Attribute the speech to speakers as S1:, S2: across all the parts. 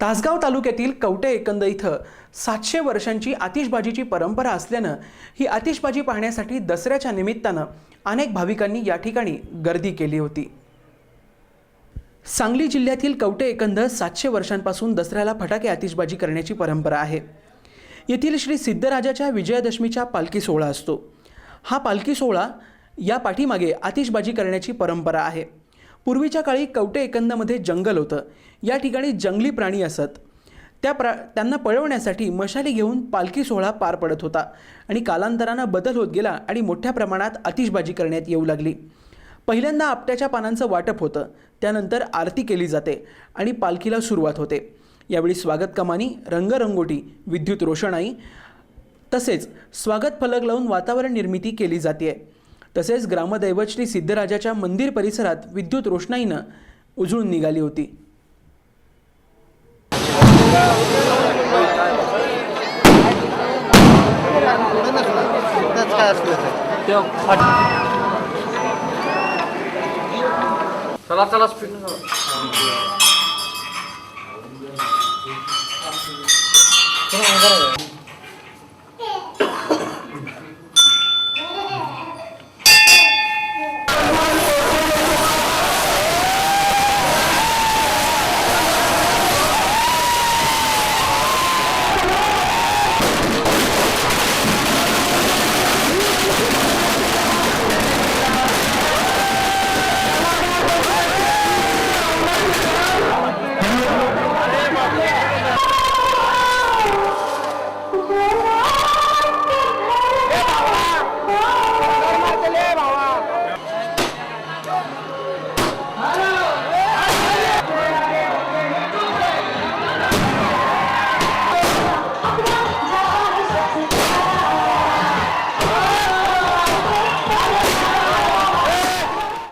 S1: तासगाव तालुक्यातील कवटे एकंद इथं सातशे वर्षांची आतिषबाजीची परंपरा असल्यानं ही आतिषबाजी पाहण्यासाठी दसऱ्याच्या निमित्तानं अनेक भाविकांनी या ठिकाणी गर्दी केली होती. सांगली जिल्ह्यातील कवटे एकंद सातशे वर्षांपासून दसऱ्याला फटाके आतिषबाजी करण्याची परंपरा आहे. येथील श्री सिद्धराजाच्या विजयादशमीचा पालखी सोहळा असतो. हा पालखी सोहळा या पाठीमागे आतिषबाजी करण्याची परंपरा आहे. पूर्वीच्या काळी कवटे एकंदमध्ये जंगल होतं. या ठिकाणी जंगली प्राणी असत. त्या प्रा त्यांना पळवण्यासाठी मशाली घेऊन पालखी सोहळा पार पडत होता आणि कालांतरानं बदल होत गेला आणि मोठ्या प्रमाणात आतिषबाजी करण्यात येऊ लागली. पहिल्यांदा आपट्याच्या पानांचं वाटप होतं. त्यानंतर आरती केली जाते आणि पालखीला सुरुवात होते. यावेळी स्वागत कमानी रंगरंगोटी विद्युत रोषणाई तसेच स्वागत फलक लावून वातावरण निर्मिती केली जाते तसेच ग्रामदैवत श्री सिद्धराजाच्या मंदिर परिसरात विद्युत रोषणाईनं उजळून निघाली होती.
S2: चला चला स्पीड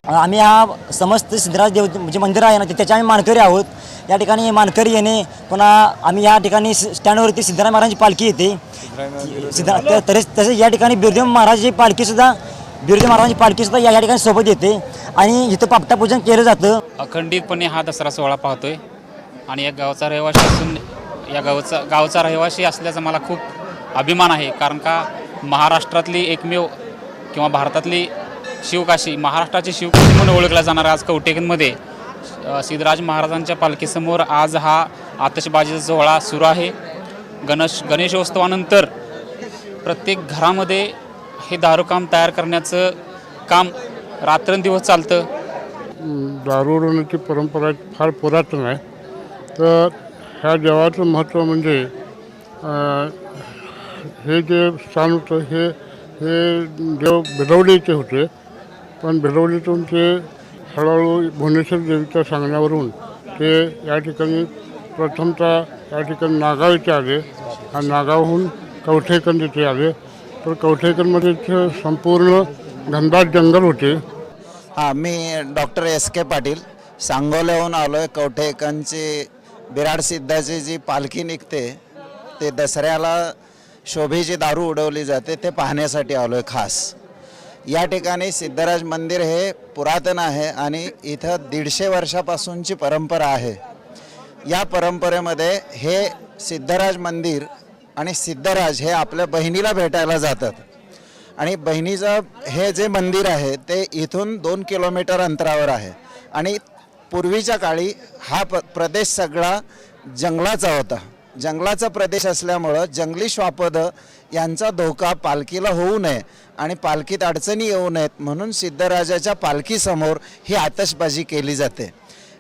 S3: आम्ही हा समस्त सिद्धराज देव जे मंदिर आहे ना ते त्याचे आम्ही मानकरी आहोत. या ठिकाणी मानकरी येणे पुन्हा आम्ही या ठिकाणी स्टँडवरती सिद्धराम महाराजांची पालखी येते. सिद्धा तसेच तसेच या ठिकाणी बिरदेव महाराजांची पालखीसुद्धा बिरदेव महाराजांची पालखीसुद्धा या ठिकाणी सोबत येते. आणि इथं पापटा पूजन केलं जातं.
S4: अखंडितपणे हा दसरा सोहळा पाहतोय. आणि या गावचा रहिवासी असून या गावचा गावचा रहिवासी असल्याचा मला खूप अभिमान आहे. कारण का महाराष्ट्रातली एकमेव किंवा भारतातली शिवकाशी महाराष्ट्राची शिवकाशी म्हणून ओळखला जाणारा आज कवटेकनमध्ये सिद्धराज महाराजांच्या पालखीसमोर आज हा आतषबाजीचा सोहळा सुरू आहे. गणेश गणेशोत्सवानंतर प्रत्येक घरामध्ये हे दारूकाम तयार करण्याचं काम रात्रंदिवस चालतं.
S5: दारू उडवण्याची परंपरा फार पुरातन आहे. तर ह्या देवाचं महत्त्व म्हणजे हे जे स्थान होतं हे हे देव भिलवलीचे होते. पण भिलवलीतून ते हळूहळू भुवनेश्वर देवीच्या सांगण्यावरून ते या ठिकाणी प्रथमतः या ठिकाणी नागाव इथे आले. आणि नागावहून कवठेकंद इथे आले. तर कवठेकंदमध्ये इथे संपूर्ण घनदाट जंगल होते.
S6: हां मी डॉक्टर एस के पाटील. सांगोल्याहून आलो आहे कवठेकंदची बिराड सिद्धाची जी पालखी निघते ते दसऱ्याला शोभेची दारू उडवली जाते. ते पाहण्यासाठी आलो आहे खास. या ठिकाणी सिद्धराज मंदिर हे पुरातन आहे आणि इथं दीडशे वर्षापासूनची परंपरा आहे. या परंपरेमध्ये हे सिद्धराज मंदिर आणि सिद्धराज हे आपल्या बहिणीला भेटायला जातात. आणि बहिणीचं हे जे मंदिर आहे ते इथून दोन किलोमीटर अंतरावर आहे. आणि पूर्वीच्या काळी हा प प्रदेश सगळा जंगलाचा होता. जंगलाचा प्रदेश असल्यामुळं जंगली श्वापदं यांचा धोका पालखीला होऊ नये आणि पालखीत अडचणी येऊ नयेत म्हणून सिद्धराजाच्या पालखीसमोर ही आतषबाजी केली जाते.